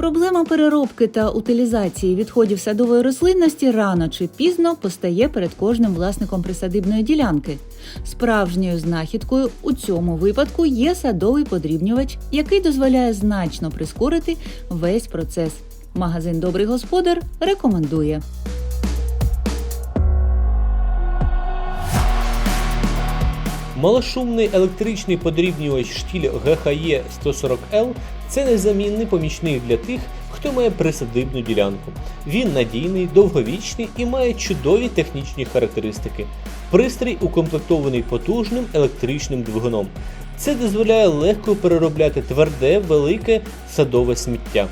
Проблема переробки та утилізації відходів садової рослинності рано чи пізно постає перед кожним власником присадибної ділянки. Справжньою знахідкою у цьому випадку є садовий подрібнювач, який дозволяє значно прискорити весь процес. Магазин Добрий господар рекомендує. Малошумний електричний подрібнювач штіль ГХЕ 140L це незамінний помічник для тих, хто має присадибну ділянку. Він надійний, довговічний і має чудові технічні характеристики. Пристрій укомплектований потужним електричним двигуном. Це дозволяє легко переробляти тверде, велике садове сміття.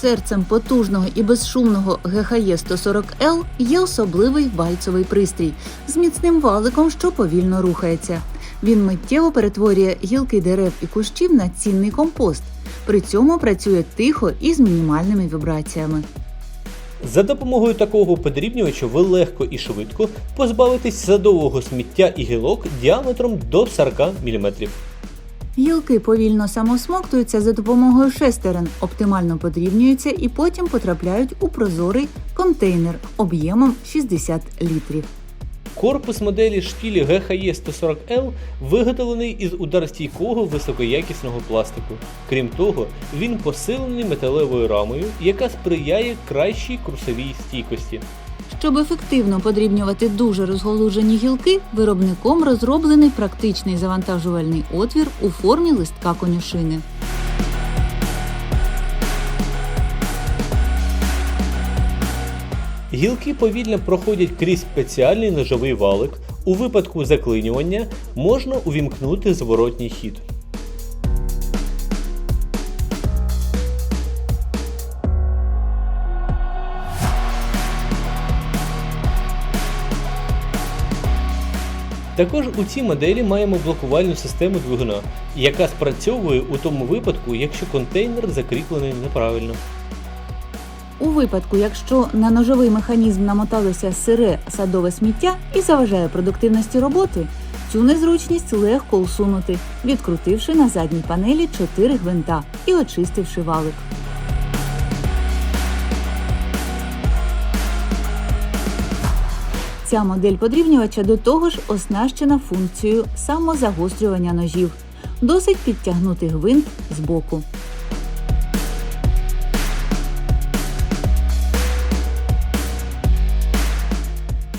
Серцем потужного і безшумного ГХЄ 140L є особливий вальцовий пристрій з міцним валиком, що повільно рухається. Він миттєво перетворює гілки дерев і кущів на цінний компост. При цьому працює тихо і з мінімальними вібраціями. За допомогою такого подрібнювача ви легко і швидко позбавитесь садового сміття і гілок діаметром до 40 мм. Гілки повільно самосмоктуються за допомогою шестерен, оптимально подрібнюються і потім потрапляють у прозорий контейнер об'ємом 60 літрів. Корпус моделі штілі ГХЕ 140L виготовлений із ударостійкого високоякісного пластику. Крім того, він посилений металевою рамою, яка сприяє кращій курсовій стійкості. Щоб ефективно подрібнювати дуже розголужені гілки, виробником розроблений практичний завантажувальний отвір у формі листка конюшини. Гілки повільно проходять крізь спеціальний ножовий валик. У випадку заклинювання можна увімкнути зворотній хід. Також у цій моделі маємо блокувальну систему двигуна, яка спрацьовує у тому випадку, якщо контейнер закріплений неправильно. У випадку, якщо на ножовий механізм намоталося сире садове сміття і заважає продуктивності роботи, цю незручність легко усунути, відкрутивши на задній панелі 4 гвинта і очистивши валик. Ця модель подрівнювача до того ж оснащена функцією самозагострювання ножів. Досить підтягнути гвинт з боку.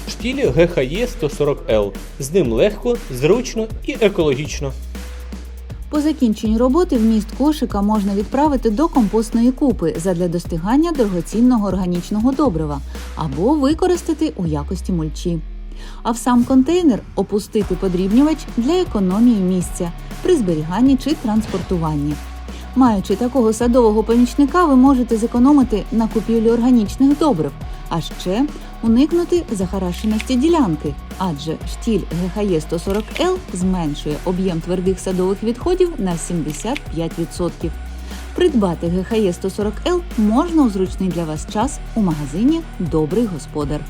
Штілі ГХЕ 140L. З ним легко, зручно і екологічно. По закінченні роботи вміст кошика можна відправити до компостної купи задля достигання дорогоцінного органічного добрива або використати у якості мульчі. А в сам контейнер опустити подрібнювач для економії місця при зберіганні чи транспортуванні. Маючи такого садового помічника, ви можете зекономити на купівлі органічних добрив, а ще уникнути захарашеності ділянки, адже штіль ГХЄ 140 л зменшує об'єм твердих садових відходів на 75%. Придбати ГХЄ 140 л можна у зручний для вас час у магазині Добрий господар.